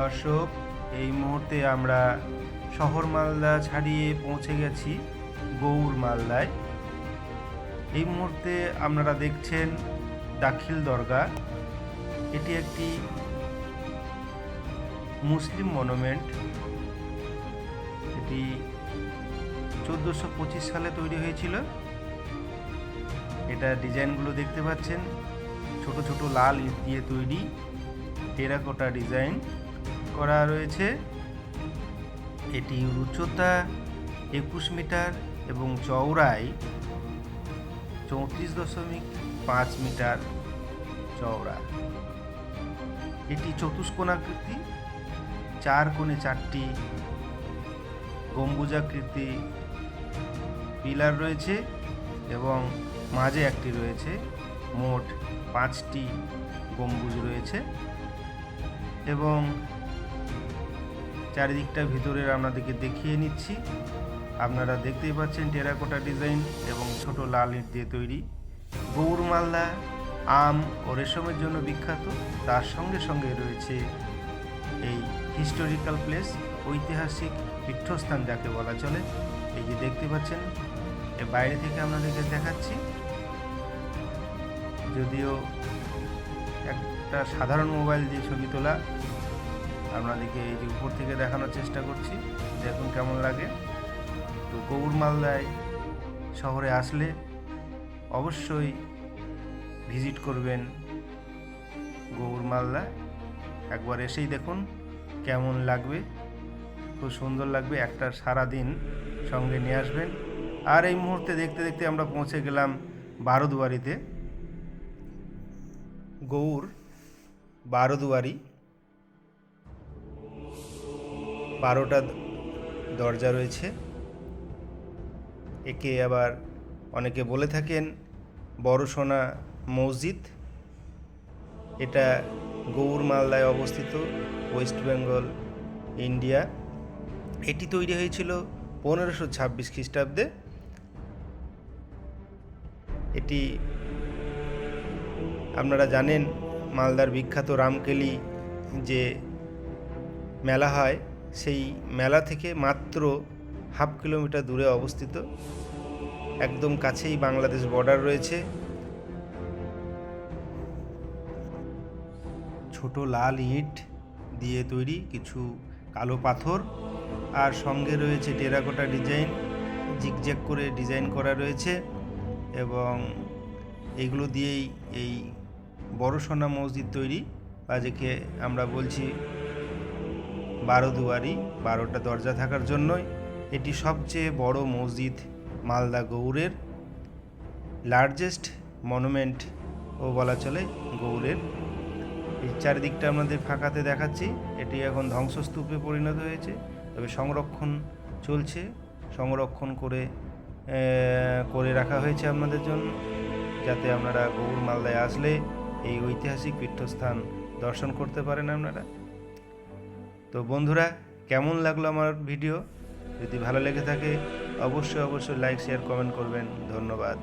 দর্শক, এই মুহূর্তে আমরা শহর মালদা ছাড়িয়ে পৌঁছে গেছি গৌর মালদায়। এই মুহূর্তে আপনারা দেখছেন দাখিল দরগা। এটি একটি মুসলিম মনুমেন্ট। এটি চোদ্দোশো পঁচিশ সালে তৈরি হয়েছিল। এটা ডিজাইনগুলো দেখতে পাচ্ছেন। ছোট ছোট লাল ইট দিয়ে তৈরি টেরাকোটা ডিজাইন। করা রয়েছে। এটি উচ্চতা একুশ মিটার এবং চওড়ায় চৌত্রিশ দশমিক পাঁচ মিটার চওড়া। এটি চতুষ্কোণাকৃতি, চার কোণে চারটি গম্বুজাকৃতি পিলার রয়েছে এবং মাঝে একটি রয়েছে, মোট পাঁচটি গম্বুজ রয়েছে এবং চারিদিকটা ভিতরের আপনাদেরকে দেখিয়ে নিচ্ছি। আপনারা দেখতেই পাচ্ছেন টেরাকোটা ডিজাইন এবং ছোট লাল ইট দিয়ে তৈরি। গৌর মালদা, আম ও রেশমের জন্য বিখ্যাত। তার সঙ্গে সঙ্গে রয়েছে এই হিস্টোরিক্যাল প্লেস ঐতিহাসিক পীঠস্থান যাকে বলা চলে। এই যে দেখতে পাচ্ছেন এর বাইরে থেকে আপনাদেরকে দেখাচ্ছি। যদিও একটা সাধারণ মোবাইল দিয়ে ছবি তোলা আপনাদেরকে এই যে উপর থেকে দেখানোর চেষ্টা করছি, দেখুন কেমন লাগে। তো গৌর মালদায় শহরে আসলে অবশ্যই ভিজিট করবেন গৌর মালদা। একবার এসেই দেখুন কেমন লাগবে, খুব সুন্দর লাগবে, একটা সারা দিন সঙ্গে নিয়ে আসবেন। আর এই মুহূর্তে দেখতে দেখতে আমরা পৌঁছে গেলাম বারোদুয়ারিতে। গৌর বারোদুয়ারি বারোটা দরজা রয়েছে। একে আবার অনেকে বলে থাকেন বড়সোনা মসজিদ। এটা গৌর মালদায় অবস্থিত ওয়েস্ট বেঙ্গল, ইন্ডিয়া। এটি তৈরি হয়েছিল পনেরোশো ছাব্বিশ খ্রিস্টাব্দে। এটি আপনারা জানেন মালদার বিখ্যাত রামকেলি যে মেলা হয় সেই মেলা থেকে মাত্র হাফ কিলোমিটার দূরে অবস্থিত। একদম কাছেই বাংলাদেশ বর্ডার রয়েছে। ছোট লাল ইট দিয়ে তৈরি কিছু কালো পাথর আর সঙ্গে রয়েছে টেরাকোটা ডিজাইন, জিগজ্যাগ করে ডিজাইন করা রয়েছে এবং এইগুলো দিয়েই এই বড় সোনা মসজিদ তৈরি। আজকে আমরা বলছি বারো দুয়ারি, বারোটা দরজা থাকার জন্যই এটি সবচেয়ে বড় মসজিদ মালদা গৌড়ের লার্জেস্ট মনুমেন্ট ও বলা চলে গৌড়ের। এই চারিদিকটা আমাদের ফাঁকাতে দেখাচ্ছি। এটি এখন ধ্বংসস্তূপে পরিণত হয়েছে, তবে সংরক্ষণ চলছে। সংরক্ষণ করে করে রাখা হয়েছে আপনাদের জন্য, যাতে আপনারা গৌর মালদায় আসলে এই ঐতিহাসিক পীঠস্থান দর্শন করতে পারেন আপনারা। তো বন্ধুরা, কেমন লাগল আমার ভিডিও? যদি ভালো লেগে থাকে, অবশ্যই অবশ্যই লাইক শেয়ার কমেন্ট করবেন। ধন্যবাদ।